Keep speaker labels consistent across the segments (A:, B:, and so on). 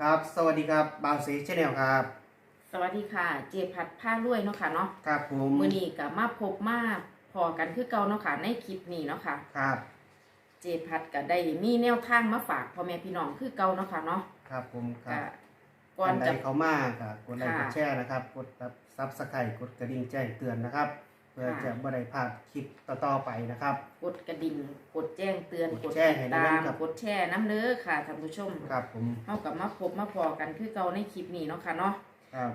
A: ครับ สวัสดีครับบาวซีชแนลครับ
B: สวัสดีค่ะ เจพัดผ้ารวยเนาะค่ะเนาะ
A: ครับผม
B: มื้อนี้ก็มาพบมาพอกันคือเก่าเนาะค่ะในคลิปนี้เนาะค่ะ
A: ครับ
B: เจพัดก็ได้มีแนวทางมาฝากพ่อแม่พี่น้องคือเก่าเนาะค่ะเนาะ
A: ครับผมค
B: ก็
A: รับ
B: ก่อน
A: ใด
B: จะ
A: เขามาครับกดไลค์ก
B: ค่ะ
A: ดแชร์นะครับ กดซับสไครต์กดกระดิ่งแจ้งเตือนนะครับ เพื่อ
B: ค่ะ
A: จะไม่ได้พลาดคลิปต่อๆไปนะครับ
B: กดกระดิ่งกดแจ้งเตือน
A: ก
B: ก
A: ด
B: ด
A: แชร์
B: ติ
A: ให้
B: ด
A: ด้วย
B: ตาม
A: นะครับ
B: กดแชร์น้ำเด้อค่ะท่านผู้ชม
A: ครับผม
B: เฮากับมาพบมาพอกันคือเก่าในคลิปนี้เนาะค่ะเนาะ
A: ครับ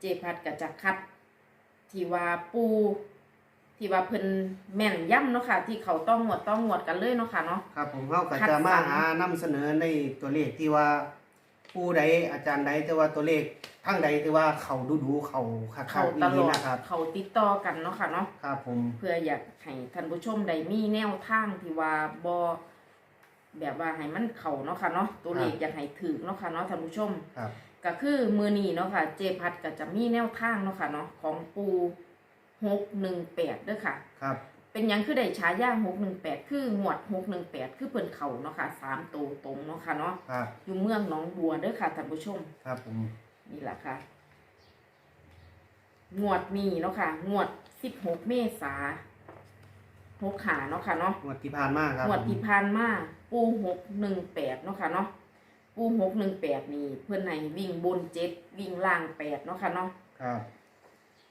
B: เจพัดก็จะคัดที่ว่าปูที่ว่าเพิ่นแม่นย่ำเนาะค่ะ ที่เขาต้องหวดต้องหวดกันเลยเนาะค่ะเนาะ
A: ครับผมเขาก็
B: คัด
A: จะมา
B: สรร
A: หานำเสนอในตัวเลขที่ว่า ผู้ใดอาจารย์ใดแต่ว่าตัวเลขทั้งใดที่ว่าเขาดูดูๆเขาคัก
B: เขา
A: ๆอี
B: ตล
A: นี้
B: อด
A: นะครับ
B: เขาติดต่อกันเนาะค่ะเนาะ
A: ครับผม
B: เพื่ออยากให้ท่านผู้ชมได้มีแนวทางที่ว่าบ่แบบว่าให้มันเข้าเนาะค่ะเนาะตัวเลขอยากให้ถึกเนาะค่ะเนาะท่านผู้ชม
A: ครับ
B: ก็คือมือนี้เนาะค่ะ เจพัดก็จะมีแนวทางเนาะค่ะเนาะของปู618เด้อค่ะ
A: ครับ
B: เป็นหยังคือได้ฉายา618คือหวด618คือเพิ่นเข้าเนาะค่ะสามตัวตรงเนาะค่ะเนาะ
A: ครับ
B: อยู่เมืองหนองบัวเด้อค่ะท่านผู้ชม
A: ครับผม
B: นี่แหละค่ะ งวดนี้เนาะค่ะ งวด 16 เมษาหกขาเนาะค่ะเนาะ
A: งวดที่ผ่านมาครับ
B: งวด
A: ผม
B: ที่ผ่านมา ปูหกหนึ่งแปดเนาะค่ะเนาะ ปูหกหนึ่งแปดนี่เพื่อนไหนวิ่งบนเจ็ดวิ่งล่างแปดเนาะค่ะเนาะ
A: ครับ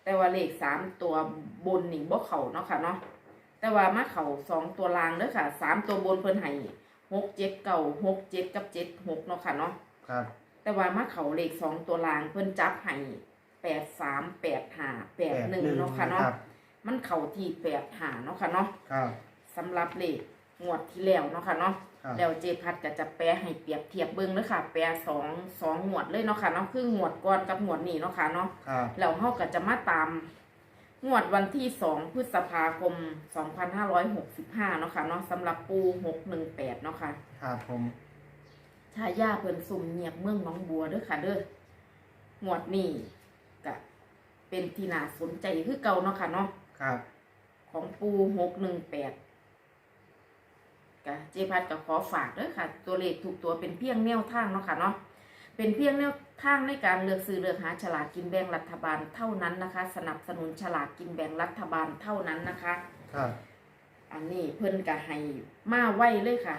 B: แต่ว่าเลขสามตัวบนนี่บ่เข่าเนาะค่ะเนาะ แต่ว่ามาเข่าสองตัวล่างเด้อค่ะสามตัวบนเพิ่นให้หกเจ็ดเก่าหกเจ็ดกับเจ็ดหกเนาะค่ะเนาะ
A: ครับ
B: แต่ว่ามาเขาเลขสองตัวลางเพิ่นจับให้แปดสามแปดห้าแปดหนึ่งเนาะค่ะเนาะ
A: ครับ
B: มันเข่าที่แปดห้าเนาะค่ะเนาะ
A: ครับ
B: สำหรับเลขงวดที่แล้วเนาะค่ะเนาะ
A: ครับ
B: แล้วเจพัดก็จะแปลให้เปรียบเทียบเบิ่งเด้อค่ะ แปลสองสองงวดเลยเนาะค่ะเนาะคืองวดก่อนกับงวดนี้เนาะค่ะเนาะ
A: ครับ
B: แล้วเฮาก็จะมาตาม งวดวันที่สองพฤษภาคม2565เนาะค่ะเนาะสำหรับปู618เนาะค่ะ
A: ครับผม
B: ชายาเพิ่นสุ่มเงียบเมืองหน้องบัวเด้อค่ะเด้อหมวดนี้ก็เป็นที่น่าสนใจคือเก่าเนาะค่ะเนาะ
A: ครับ
B: ของปูหกหนึ่งแปดกะเจพัดก็ขอฝากเด้อค่ะ ตัวเลขถูกตัวเป็นเพียงแนวทางเนาะค่ะเนาะ เป็นเพียงแนวทางในการเลือกซื้อเลือกหาฉลากกินแบ่งรัฐบาลเท่านั้นนะคะ สนับสนุนฉลากกินแบ่งรัฐบาลเท่านั้นนะคะ
A: ครับ
B: อันนี้เพิ่นก็ให้มาไว้เลยค่ะ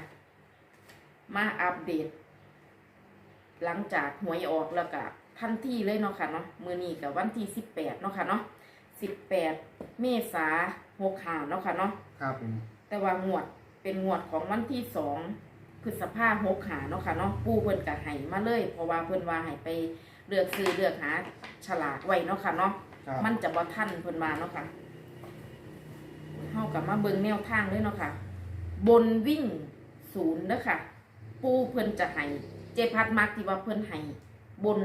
B: มาอัปเดต หลังจากหวยออกแล้วก็ทันทีเลยเนาะค่ะเนาะมือนี้กับวันที่สิบแปดเนาะค่ะเนาะสิบแปดเมษาหกหาเนาะค่ะเนาะ
A: ครับผม
B: แต่ว่างวดเป็นงวดของวันที่สอง พฤษภาหกหาเนาะค่ะเนาะปูเพิ่นก็ให้มาเลย เพราะว่าเพิ่นว่าให้ไปเลือกซื้อเลือกหาฉลากไว้เนาะค่ะเนาะ
A: ครับ
B: มันจะบ่ทันเพิ่นมาเนาะค่ะเฮากับมาเบิ่งแนวทางเลยเนาะค่ะ บนวิ่งศูนย์เด้อค่ะ ปูเพิ่นจะให้เจพัดมักที่ว่าเพิ่นให้บน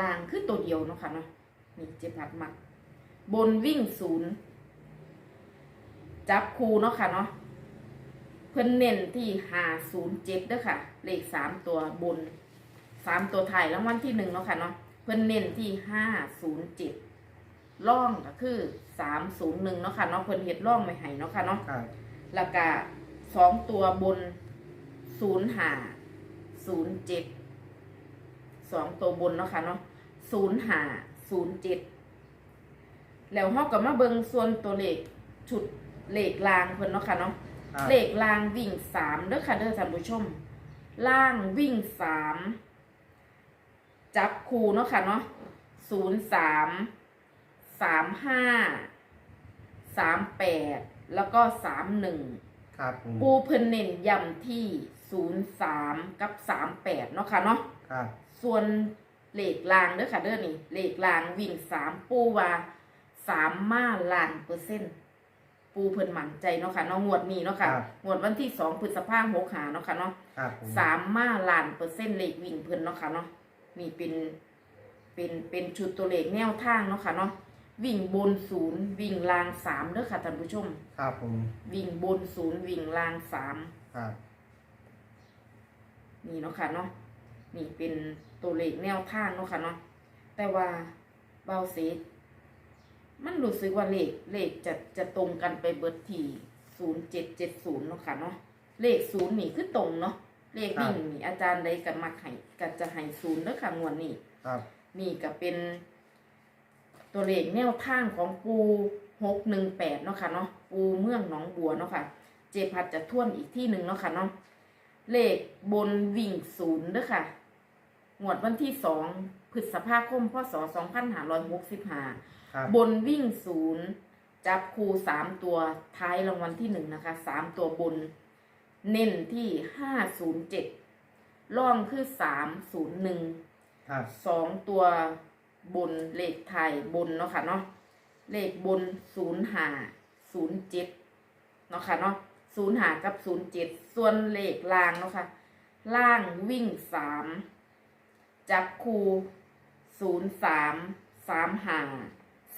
B: ลางคือตัวเดียวเนาะค่ะเนาะนี่เจพัดมัก บนวิ่งศูนย์จับคูเนาะค่ะเนาะเพิ่นเน้นที่ห้าศูนย์เจ็ดเด้อค่ะ เลขสามตัวบนสามตัวไทายรางวัลที่หนึ่งเนาะค่ะเนาะเพิ่นเน้นที่ห้าศูนย์เจ็ดร่องก็คือสามศูนย์หนึ่งเนาะค่ะเนาะเพิ่นเฮ็ดร่องไม่ให้เนาะค่ะเนาะ
A: ครับ
B: แล้วก็สองตัวบนศูนย์หาศูนย์เจ็ดสองตัวบนเนาะค่ะเนาะศูนย์หาศูนย์เจ็ดแล้วเฮาก็มาเบิ่งส่วนตัวเลขชุดเลขลางเพิ่นเนาะค่ะเนาะ
A: ครับ
B: เลขล่างวิ่งสามเด้อค่ะเด้อท่านผู้ชม ล่างวิ่งสามจับคูเนาะค่ะเนาะศูนย์สามสามห้าสามแปดแล้วก็สามหนึ่ง
A: ครับผม
B: ปูเพิ่นเน้นย้ำที่ศูนย์สามกับสามแปดเนาะค่ะเนาะ
A: ครับ
B: ส่วนเลขลางเด้อค่ะเด้อนี่เลขลางวิ่งสามปูว่าสามมาล้านเปอร์เซ็นต์ ปูเพิ่นมั่นใจเนาะค่ะเนาะงวดนี้เนาะค่ะงวดวันที่สองพฤษภาคมหกหาเนาะค่ะเนาะ
A: ครับผม
B: สามมาล้านเปอร์เซ็นต์เลขวิ่งเพิ่นเนาะค่ะเนาะนี่เป็นเป็นเป็นชุดตัวเลขแนวทางเนาะค่ะเนาะวิ่งบนศูนย์วิ่งลางสามเด้อค่ะท่านผู้ชม
A: ครับผม
B: วิ่งบนศูนย์วิ่งลางสาม
A: ครับ
B: นี่เนาะค่ะเนาะนี่เป็นตัวเลขแนวทางเนาะค่ะเนาะแต่ว่าเบาเส มันรู้สึกว่าเลขเลขจะจะตรงกันไปเบิดที่ศูนย์เจ็ดเจ็ดศูนย์เนาะค่ะเนาะเลขศูนย์นี่คือตรงเนาะเลขวิ่งนี่อาจารย์ใดก็มักให้ก็จะให้ศูนย์เด้อค่ะงวดนี้
A: ครับ
B: นี่ก็เป็นตัวเลขแนวทางของปูหกหนึ่งแปดเนาะค่ะเนาะปูเมืองหนองบัวเนาะค่ะ เจพัดจะท่วนอีกที่หนึ่งเนาะค่ะเนาะเลขบนวิ่งศูนย์เด้อค่ะงวดวันที่สองพฤษภาคมพศสองพันห้าร้อยหกสิบห้า
A: ครับ
B: บนวิ่งศูนย์จับคูสามตัวท้ายรางวัลที่หนึ่งนะคะสามตัวบน เน้นที่ห้าศูนย์เจ็ดล่องคือสามศูนย์หนึ่ง
A: ครับ
B: สองตัวบนเลขไทยบนเนาะค่ะเนาะเลขบนศูนย์หาศูนย์เจ็ดเนาะค่ะเนาะศูนย์หากับศูนย์เจ็ดส่วนเลขล่างเนาะค่ะล่างวิ่งสามจับคูศูนย์สามสามหา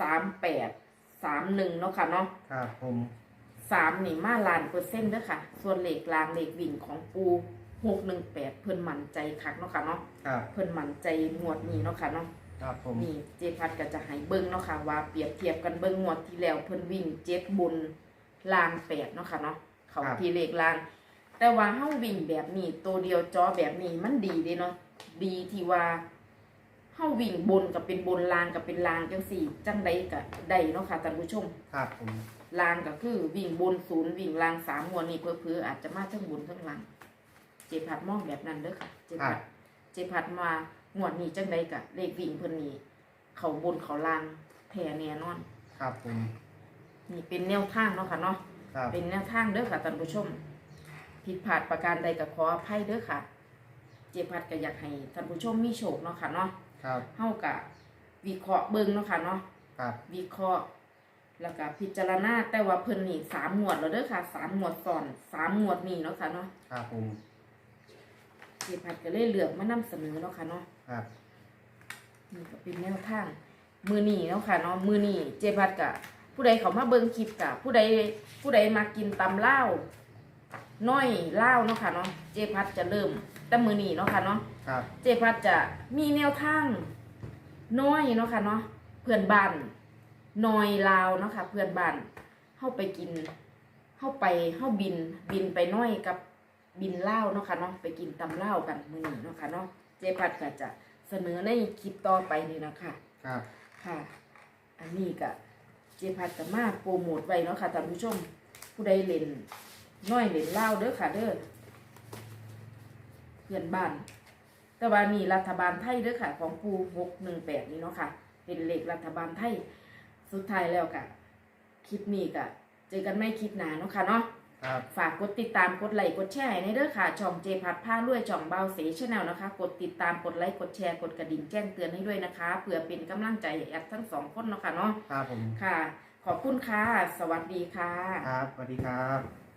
B: สามแปดสามหนึ่งเนาะค่ะเนาะ
A: ครับผม
B: สามนี่มาล้านเปอร์เซ็นต์เด้อค่ะ ส่วนเลขลางเลขวิ่งของปูหกหนึ่งแปดเพิ่นมั่นใจคักเนาะค่ะเนาะ
A: ครับ
B: เพิ่นมั่นใจงวดนี้เนาะค่ะเนาะ
A: ครับผม
B: นี่เจพัดก็จะให้เบิ่งเนาะค่ะว่าเปรียบเทียบกันเบิ่งงวดที่แล้วเพิ่นวิ่งเจ็ดบนลางแปดเนาะค่ะเนาะเขาที่เลขลาง แต่ว่าเฮาวิ่งแบบนี้ตัวเดียวจอแบบนี้มันดีเด้เนาะดีที่ว่า เฮาวิ่งบนกับเป็นบนลางกับเป็นลางจังสี่ จังใดก็ได้เนาะค่ะท่านผู้ชม
A: ครับผม
B: ลางก็คือวิ่งบนศูนย์วิ่งลางสามงวดนี้เพื่อๆอาจจะมาทั้งบนทั้งล่าง เจพัดมองแบบนั้นเด้อค่ะ เจพัดเจพัดมางวดนี้จังใดกะเลขวิ่งเพิ่นนี่เขาบนเขาลางแท้แน่นอน
A: ครับผม
B: นี่เป็นแนวทางเนาะค่ะเนาะ
A: ครับ
B: เป็นแนวทางเด้อค่ะท่านผู้ชม ผิดพลาดประการใดก็ขออภัยเด้อค่ะ เจพัดก็อยากให้ท่านผู้ชมมีโชคเนาะค่ะเนาะ
A: ครับ
B: เฮากะวิเคราะห์เบิ่งเนาะค่ะเนาะ
A: ครับ
B: วิเคราะห์ แล้วก็พิจารณาแต่ว่าเพิ่นนี่สามหมวดแล้วเด้อค่ะสามหมวดซ้อนสามหมวดนี่เนาะค่ะเนาะ
A: ครับผม
B: เจพัดก็เลยเลือกมานำเสนอเนาะค่ะเนาะ
A: ครับ
B: นี่ก็เป็นแนวทางมือนี่เนาะค่ะเนาะมือนี่เจพัดกะผู้ใดเขามาเบิ่งคลิปกะผู้ใดผู้ใดมากินตำเล่าว น้อยเล่าวเนาะค่ะเนาะเจพัดจะเริ่มแต่มือนี่เนาะค่ะเนาะ
A: ครับ
B: เจพัดจะมีแนวทางน้อยเนาะค่ะเนาะเพื่อนบ้านน้อยลาวเนาะค่ะเพื่อนบ้านเข้าไปกินเข้าไปเข้าบินบินไปน้อยกับบินเล่าวเนาะค่ะเนาะไปกินตำเล่าวกันมื้อนี้เนาะค่ะเนาะเจพัดก็จะเสนอในคลิปต่อไปนี่นะคะ
A: ครับ
B: ค่ะ อันนี้ก็เจพัดกับมาโปรโมทไว้เนาะค่ะท่านผู้ชม ผู้ใดเล่น น้อยเล่นเล่าวเด้อค่ะเด้อเพื่อนบ้าน แต่ว่านี่รัฐบาลไทยเด้อค่ะของปูหกหนึ่งแปดนี่เนาะค่ะ เป็นเลขรัฐบาลไทย สุดท้ายแล้วกะคลิปนี้กะเจอกันไม่คลิปหนาเนาะค่ะเนาะ
A: ครับ
B: ฝากกดติดตามกดไลค์กดแชร์ให้ในเด้อค่ะ ช่องเจพัดผ้าลวยช่องเบาเสชแนลนะคะ กดติดตามกดไลค์กดแชร์กดกระดิ่งแจ้งเตือนให้ด้วยนะคะเพื่อเป็นกำลังใจให้แอดทั้งสองคนเนาะค่ะเนาะ
A: ครับผม
B: ค่ะ ขอบคุณค่ะ สวัสดีค่ะ
A: ครับสวัสดีครับ